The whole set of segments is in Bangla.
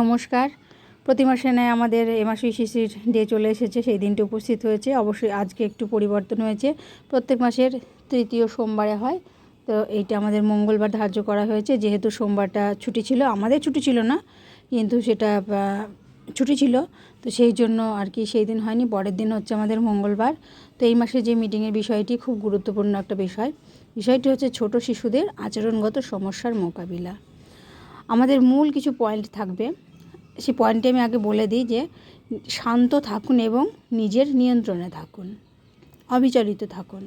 নমস্কার। প্রতি মাসে নেয় আমাদের এ মাসে শিশির ডে চলে এসেছে, সেই দিনটি উপস্থিত হয়েছে। অবশ্যই আজকে একটু পরিবর্তন হয়েছে। প্রত্যেক মাসের তৃতীয় সোমবারে হয়, তো এইটা আমাদের মঙ্গলবার ধার্য করা হয়েছে। যেহেতু সোমবারটা ছুটি ছিল, আমাদের ছুটি ছিল না, কিন্তু সেটা ছুটি ছিল, তো সেই জন্য আর কি সেই দিন হয়নি। পরের দিন হচ্ছে আমাদের মঙ্গলবার। তো এই মাসে যে মিটিংয়ের বিষয়টি খুব গুরুত্বপূর্ণ একটা বিষয়। বিষয়টি হচ্ছে ছোট শিশুদের আচরণগত সমস্যার মোকাবিলা। আমাদের মূল কিছু পয়েন্ট থাকবে। সেই পয়েন্টে আমি আগে বলে দিই যে, শান্ত থাকুন এবং নিজের নিয়ন্ত্রণে থাকুন অবিচলিত থাকুন,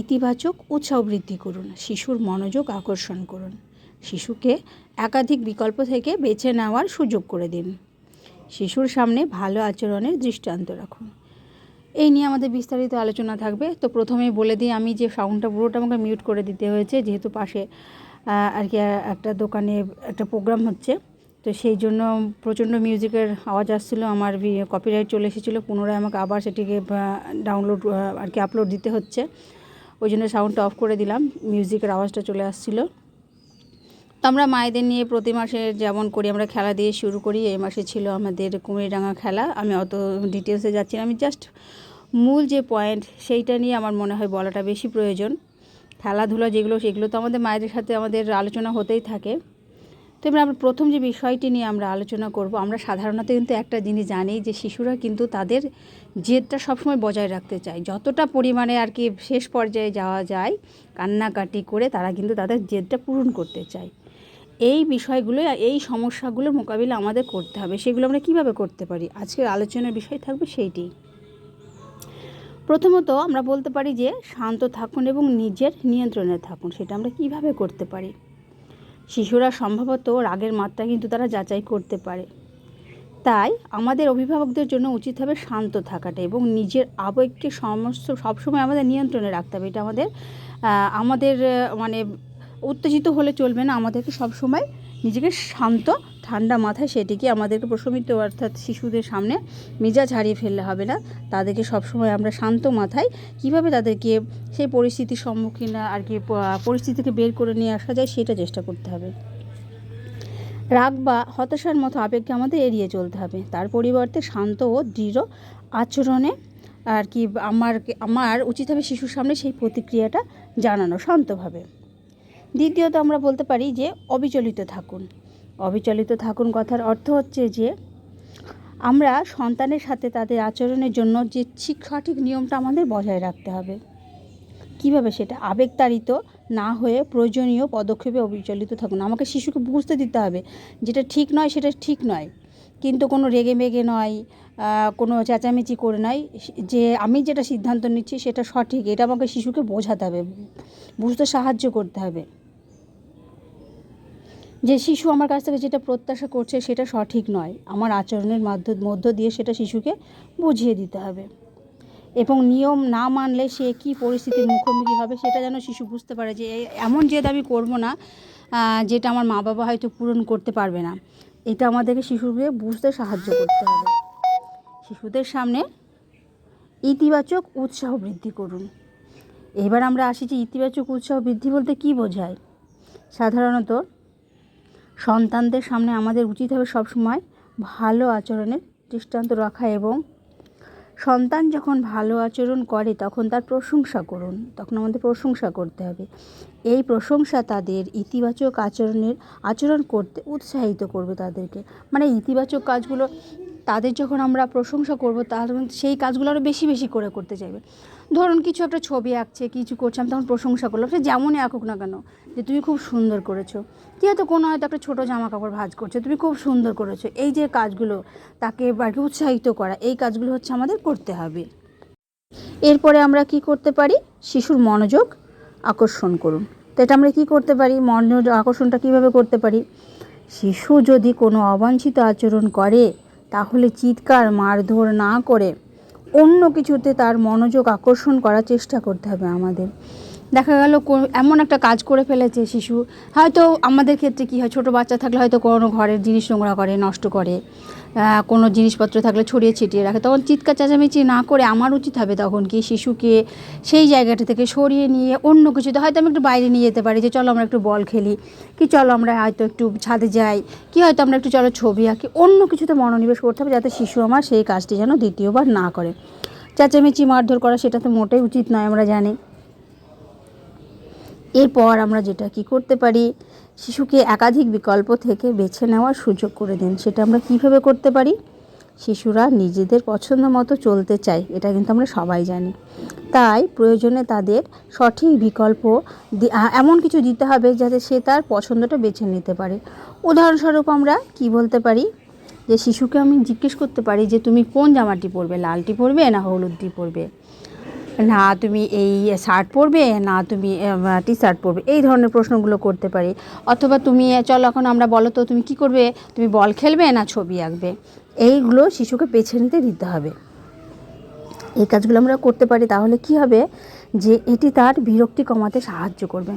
ইতিবাচক উৎসাহ বৃদ্ধি করুন, শিশুর মনোযোগ আকর্ষণ করুন, শিশুকে একাধিক বিকল্প থেকে বেছে নেওয়ার সুযোগ করে দিন, শিশুর সামনে ভালো আচরণের দৃষ্টান্ত রাখুন। এই নিয়ে আমাদের বিস্তারিত আলোচনা থাকবে। তো প্রথমেই বলে দিই, আমি যে সাউন্ডটা পুরোটা আমাকে মিউট করে দিতে হয়েছে, যেহেতু পাশে আর কি, একটা দোকানে একটা প্রোগ্রাম হচ্ছে। তো সেই জন্য প্রচণ্ড মিউজিকের আওয়াজ আসছিল। আমার কপিরাইট চলে এসেছিল। পুনরায় আমাকে আবার সেটিকে ডাউনলোড আর কি আপলোড দিতে হচ্ছে। ওই জন্য সাউন্ডটা অফ করে দিলাম। মিউজিকের আওয়াজটা চলে আসছিল। তো আমরা মায়েদের নিয়ে প্রতি মাসে যেমন করি, আমরা খেলা দিয়ে শুরু করি। এই মাসে ছিল আমাদের কুমিরডাঙ্গা খেলা। আমি অত ডিটেলসে যাচ্ছি না। আমি জাস্ট মূল যে পয়েন্ট সেইটা নিয়ে আমার মনে হয় বলাটা বেশি প্রয়োজন। খেলাধুলা যেগুলো, সেগুলো তো আমাদের মায়েদের সাথে আমাদের আলোচনা হতেই থাকে। তো এবার আমরা প্রথম যে বিষয়টি নিয়ে আমরা আলোচনা করব, আমরা সাধারণত কিন্তু একটা জিনিস জানি যে শিশুরা কিন্তু তাদের জেদটা সবসময় বজায় রাখতে চায়। যতটা পরিমাণে আর কি শেষ পর্যায়ে যাওয়া যায়, কান্নাকাটি করে তারা কিন্তু তাদের জেদটা পূরণ করতে চায়। এই বিষয়গুলো, এই সমস্যাগুলোর মোকাবিলা আমাদের করতে হবে, সেগুলো আমরা কীভাবে করতে পারি? আজকের আলোচনার বিষয় থাকবে সেইটি। প্রথমত আমরা বলতে পারি যে শান্ত থাকুন এবং নিজের নিয়ন্ত্রণে থাকুন, সেটা আমরা কীভাবে করতে পারি? শিশুরা সম্ভবত রাগের মাত্রা কিন্তু তারা যাচাই করতে পারে। তাই আমাদের অভিভাবকদের জন্য উচিত হবে শান্ত থাকাটা এবং নিজের আবেগকে সমস্ত, সবসময় আমাদের নিয়ন্ত্রণে রাখতে হবে। এটা আমাদের আমাদের মানে উত্তেজিত হলে চলবে না। আমাদেরকে সবসময় নিজেকে শান্ত, ঠান্ডা মাথায় সেটিকে আমাদেরকে প্রশমিত, অর্থাৎ শিশুদের সামনে মেজাজ হারিয়ে ফেললে হবে না। তাদেরকে সবসময় আমরা শান্ত মাথায় কীভাবে তাদেরকে সেই পরিস্থিতির সম্মুখীন আর কি পরিস্থিতি থেকে বের করে নিয়ে আসা যায় সেটা চেষ্টা করতে হবে। রাগ বা হতাশার মতো আবেগকে আমাদের এড়িয়ে চলতে হবে। তার পরিবর্তে শান্ত ও দৃঢ় আচরণে আর কি আমার আমার উচিত হবে শিশুর সামনে সেই প্রতিক্রিয়াটা জানানো শান্তভাবে। দ্বিতীয়ত আমরা বলতে পারি যে অবিচলিত থাকুন। অবিচলিত থাকুন কথার অর্থ হচ্ছে যে আমরা সন্তানের সাথে তাদের আচরণের জন্য যে ঠিক সঠিক নিয়মটা আমাদের বজায় রাখতে হবে। কীভাবে সেটা? আবেগতাড়িত না হয়ে প্রয়োজনীয় পদক্ষেপে অবিচলিত থাকুন। আমাকে শিশুকে বুঝতে দিতে হবে, যেটা ঠিক নয় সেটা ঠিক নয়। কিন্তু কোনো রেগে মেগে নয় কোনো চেঁচামেচি করে নয়। যে আমি যেটা সিদ্ধান্ত নিচ্ছি সেটা সঠিক, এটা আমাকে শিশুকে বোঝাতে হবে, বুঝতে সাহায্য করতে হবে। যে শিশু আমার কাছ থেকে যেটা প্রত্যাশা করছে সেটা সঠিক নয়, আমার আচরণের মাধ্য, মধ্য দিয়ে সেটা শিশুকে বুঝিয়ে দিতে হবে। এবং নিয়ম না মানলে সে কী পরিস্থিতির মুখোমুখি হবে সেটা যেন শিশু বুঝতে পারে যে এমন জেদ আমি করব না যেটা আমার মা বাবা হয়তো পূরণ করতে পারবে না। এটা আমাদেরকে শিশুকে বুঝতে সাহায্য করতে হবে। শিশুদের সামনে ইতিবাচক উৎসাহ বৃদ্ধি করুন। এবার আমরা আসি যে ইতিবাচক উৎসাহ বৃদ্ধি বলতে কি বোঝায়? সাধারণত সন্তানদের সামনে আমাদের উচিত হবে সবসময় ভালো আচরণের দৃষ্টান্ত রাখা এবং সন্তান যখন ভালো আচরণ করে, তখন তার প্রশংসা করুন, তখন আমাদের প্রশংসা করতে হবে। এই প্রশংসা তাদের ইতিবাচক আচরণের, আচরণ করতে উৎসাহিত করবে তাদেরকে। মানে ইতিবাচক কাজগুলো তাদের যখন আমরা প্রশংসা করব তাহলে সেই কাজগুলো আরও বেশি বেশি করে করতে চাইবে। ধরুন কিছু একটা ছবি আঁকছে, কিছু করছে, আমি তখন প্রশংসা করলাম, সে যেমনই আঁকুক না কেন, যে তুমি খুব সুন্দর করেছ। কি হয়তো কোনো হয়তো একটা ছোটো জামা কাপড় ভাজ করছে, তুমি খুব সুন্দর করেছ, এই যে কাজগুলো, তাকে আর কি উৎসাহিত করা, এই কাজগুলো হচ্ছে আমাদের করতে হবে। এরপরে আমরা কি করতে পারি? শিশুর মনোযোগ আকর্ষণ করুন। তো এটা আমরা কি করতে পারি? মনোযোগ আকর্ষণটা কীভাবে করতে পারি? শিশু যদি কোনো অবাঞ্ছিত আচরণ করে তাহলে চিৎকার, মারধর না করে অন্য কিছুতে তার মনোযোগ আকর্ষণ করার চেষ্টা করতে হবে আমাদের। দেখা গেল এমন একটা কাজ করে ফেলেছে শিশু। হয়তো আমাদের ক্ষেত্রে কী হয়, ছোটো বাচ্চা থাকলে হয়তো কোনো ঘরের জিনিস নোংরা করে, নষ্ট করে। কোনো জিনিসপত্র থাকলে ছড়িয়ে ছিটিয়ে রাখে। তখন চিৎকার চেঁচামেচি না করে আমার উচিত হবে তখন কি শিশুকে সেই জায়গাটা থেকে সরিয়ে নিয়ে অন্য কিছুতে, হয়তো আমি একটু বাইরে নিয়ে যেতে পারি যে, চলো আমরা একটু বল খেলি। কি, চলো আমরা হয়তো একটু ছাদে যাই। কি, হয়তো আমরা একটু চলো ছবি আঁকি। অন্য কিছুতে মনোনিবেশ করতে হবে যাতে শিশু আমার সেই কাজটি যেন দ্বিতীয়বার না করে। চেঁচামেচি মারধর করা সেটা তো মোটেই উচিত নয়, আমরা জানি। এরপর আমরা যেটা কি করতে পারি? শিশুকে একাধিক বিকল্প থেকে বেছে নেওয়ার সুযোগ করে দিন। সেটা আমরা কীভাবে করতে পারি? শিশুরা নিজেদের পছন্দ মতো চলতে চায়, এটা কিন্তু আমরা সবাই জানি। তাই প্রয়োজনে তাদের সঠিক বিকল্প এমন কিছু দিতে হবে যাতে সে তার পছন্দটা বেছে নিতে পারে। উদাহরণস্বরূপ আমরা কি বলতে পারি? যে, শিশুকে আমি জিজ্ঞেস করতে পারি যে, তুমি কোন জামাটি পরবে? লালটি পরবে না হলুদটি পরবে? না, তুমি এই শার্ট পরবে, না তুমি টি শার্ট পরবে। এই ধরনের প্রশ্নগুলো করতে পারি। অথবা তুমি, চলো এখন আমরা বলো তো, তুমি কি করবে? তুমি বল খেলবে না ছবি আঁকবে? এইগুলো শিশুকে বেছে নিতে দিতে হবে। এই কাজগুলো আমরা করতে পারি, তাহলে কি হবে? যে এটি তার বিরক্তি কমাতে সাহায্য করবে।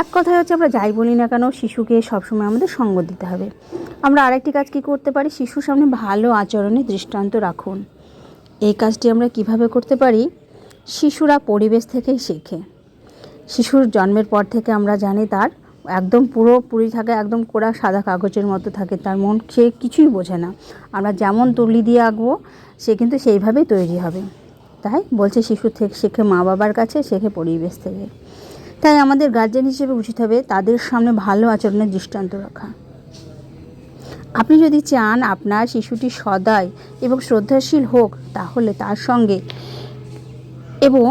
এক কথায় হচ্ছে আমরা যাই বলি না কেন, শিশুকে সবসময় আমাদের সঙ্গ দিতে হবে। আমরা আরেকটি কাজ কি করতে পারি? শিশুর সামনে ভালো আচরণের দৃষ্টান্ত রাখুন। এই কাজটি আমরা কীভাবে করতে পারি? শিশুরা পরিবেশ থেকেই শেখে। শিশুর জন্মের পর থেকে আমরা জানি তার একদম পুরোপুরি থাকে, একদম কোরা সাদা কাগজের মতো থাকে, তার মন সে কিছুই বোঝে না। আমরা যেমন তুলি দিয়ে আঁকবো, সে কিন্তু সেইভাবেই তৈরি হবে। তাই বলছে শিশু থেকে শেখে মা বাবার কাছে, শেখে পরিবেশ থেকে। তাই আমাদের গার্জেন হিসেবে উচিত হবে তাদের সামনে ভালো আচরণের দৃষ্টান্ত রাখা। আপনি যদি চান আপনার শিশুটি সদয় এবং শ্রদ্ধাশীল হোক, তাহলে তার সঙ্গে এবং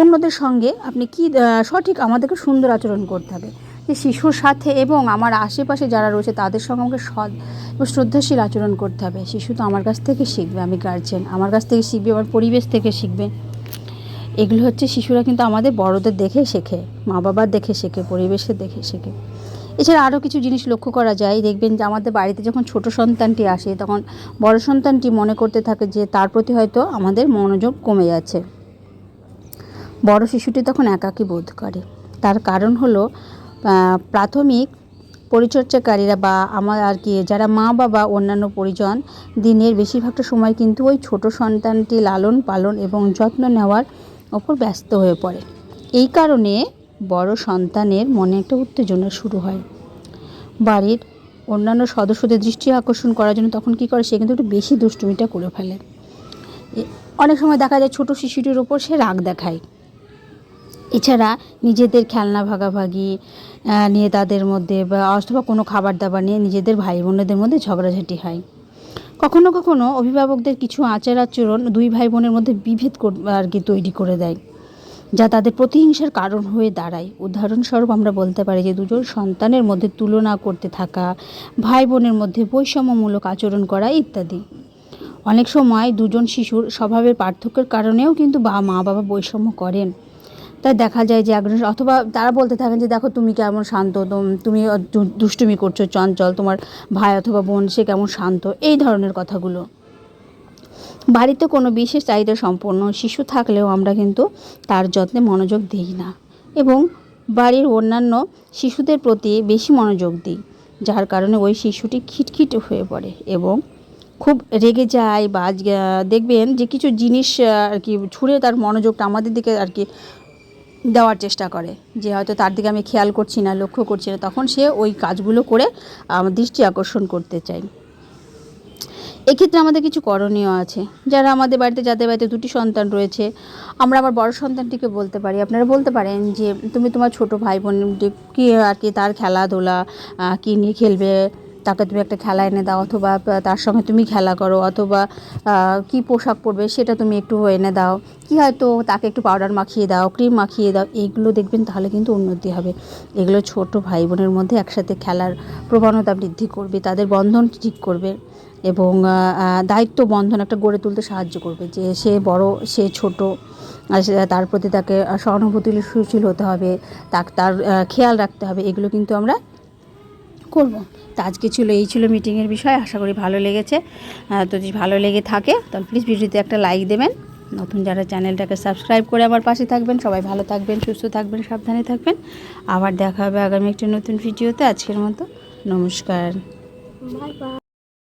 অন্যদের সঙ্গে আপনি কি সঠিক আমাদেরকে সুন্দর আচরণ করতে হবে। যে শিশুর সাথে এবং আমার আশেপাশে যারা রয়েছে তাদের সঙ্গে আমাকে সৎ এবং শ্রদ্ধাশীল আচরণ করতে হবে। শিশু তো আমার কাছ থেকে শিখবে, আমি গার্জেন আমার কাছ থেকে শিখবে, আমার পরিবেশ থেকে শিখবে। এগুলো হচ্ছে শিশুরা কিন্তু আমাদের বড়দের দেখে শেখে মা বাবার দেখে শেখে, পরিবেশের দেখে শেখে। এছাড়া আরও কিছু জিনিস লক্ষ্য করা যায়। দেখবেন যে আমাদের বাড়িতে যখন ছোট সন্তানটি আসে, তখন বড় সন্তানটি মনে করতে থাকে যে তার প্রতি হয়তো আমাদের মনোযোগ কমে যাচ্ছে। বড় শিশুটি তখন একাকী বোধ করে। তার কারণ হলো প্রাথমিক পরিচর্যাকারীরা বা আমার আর কি, যারা মা, বাবা, অন্যান্য পরিজন, দিনের বেশিরভাগটা সময় কিন্তু ওই ছোট সন্তানটি লালন পালন এবং যত্ন নেওয়ার ওপর ব্যস্ত হয়ে পড়ে। এই কারণে বড় সন্তানের মনে একটা উত্তেজনা শুরু হয়। বাড়ির অন্যান্য সদস্যদের দৃষ্টি আকর্ষণ করার জন্য তখন কি করে, সে কিন্তু একটু বেশি দুষ্টুমিটা করে ফেলে। অনেক সময় দেখা যায় ছোট শিশুটির ওপর সে রাগ দেখায়। এছাড়া নিজেদের খেলনা ভাগাভাগি নিয়ে তাদের মধ্যে বা অথবা কোনো খাবার দাবার নিয়ে নিজেদের ভাই বোনেদের মধ্যে ঝগড়াঝাটি হয়। কখনো কখনো অভিভাবকদের কিছু আচার আচরণ দুই ভাই বোনের মধ্যে বিভেদ আর কি তৈরি করে দেয়, যা তাদের প্রতিহিংসার কারণ হয়ে দাঁড়ায়। উদাহরণস্বরূপ আমরা বলতে পারি যে, দুজন সন্তানের মধ্যে তুলনা করতে থাকা, ভাই বোনের মধ্যে বৈষম্যমূলক আচরণ করা ইত্যাদি। অনেক সময় দুজন শিশুর স্বভাবের পার্থক্যের কারণেও কিন্তু বা মা বাবা বৈষম্য করেন। তাই দেখা যায় যে একজন অথবা তারা বলতে থাকেন যে, দেখো, তুমি কেমন শান্ত, তুম- দুষ্টুমি করছ, চঞ্চল, তোমার ভাই অথবা বোন, সে কেমন শান্ত? এই ধরনের কথাগুলো। বাড়িতে কোনো বিশেষ চাহিদা সম্পন্ন শিশু থাকলেও আমরা কিন্তু তার যত্নে মনোযোগ দিই না এবং বাড়ির অন্যান্য শিশুদের প্রতি বেশি মনোযোগ দিই, যার কারণে ওই শিশুটি খিটখিট হয়ে পড়ে এবং খুব রেগে যায় বা দেখবেন যে কিছু জিনিস আর কি ছুঁড়ে তার মনোযোগটা আমাদের দিকে আর কি দেওয়ার চেষ্টা করে, যে হয়তো তার দিকে আমি খেয়াল করছি না, লক্ষ্য করছি না, তখন সে ওই কাজগুলো করে আমার দৃষ্টি আকর্ষণ করতে চায়। এক্ষেত্রে আমাদের কিছু করণীয় আছে। যারা আমাদের বাড়িতে, যাদের বাড়িতে দুটি সন্তান রয়েছে, আমরা আমার বড় সন্তানটিকে বলতে পারি। আপনারা বলতে পারেন যে, তুমি তোমার ছোট ভাই বোন কি আর কি তার খেলাধুলা কী নিয়ে খেলবে? তাকে তুমি একটা খেলা এনে দাও অথবা তার সঙ্গে তুমি খেলা করো অথবা কি পোশাক পরবে সেটা তুমি একটু এনে দাও। কি হয়তো তাকে একটু পাউডার মাখিয়ে দাও ক্রিম মাখিয়ে দাও, এইগুলো দেখবেন তাহলে কিন্তু উন্নতি হবে। এগুলো ছোট ভাই বোনের মধ্যে একসাথে খেলার প্রবণতা বৃদ্ধি করবে, তাদের বন্ধন ঠিক করবে এবং দায়িত্ব বন্ধন একটা গড়ে তুলতে সাহায্য করবে যে সে বড়, সে ছোট তার প্রতি তাকে সহানুভূতিশীল হতে হবে তার খেয়াল রাখতে হবে। এগুলো কিন্তু আমরা করব। তো আজকে ছিল, এই ছিল মিটিংয়ের বিষয়। আশা করি ভালো লেগেছে। তো যদি ভালো লেগে থাকে, তাহলে প্লিজ ভিডিওতে একটা লাইক দেবেন। নতুন যারা চ্যানেলটাকে সাবস্ক্রাইব করে আমার পাশে থাকবেন, সবাই ভালো থাকবেন, সুস্থ থাকবেন, সাবধানে থাকবেন। আবার দেখা হবে আগামী একটি নতুন ভিডিওতে আজকের মতো। নমস্কার।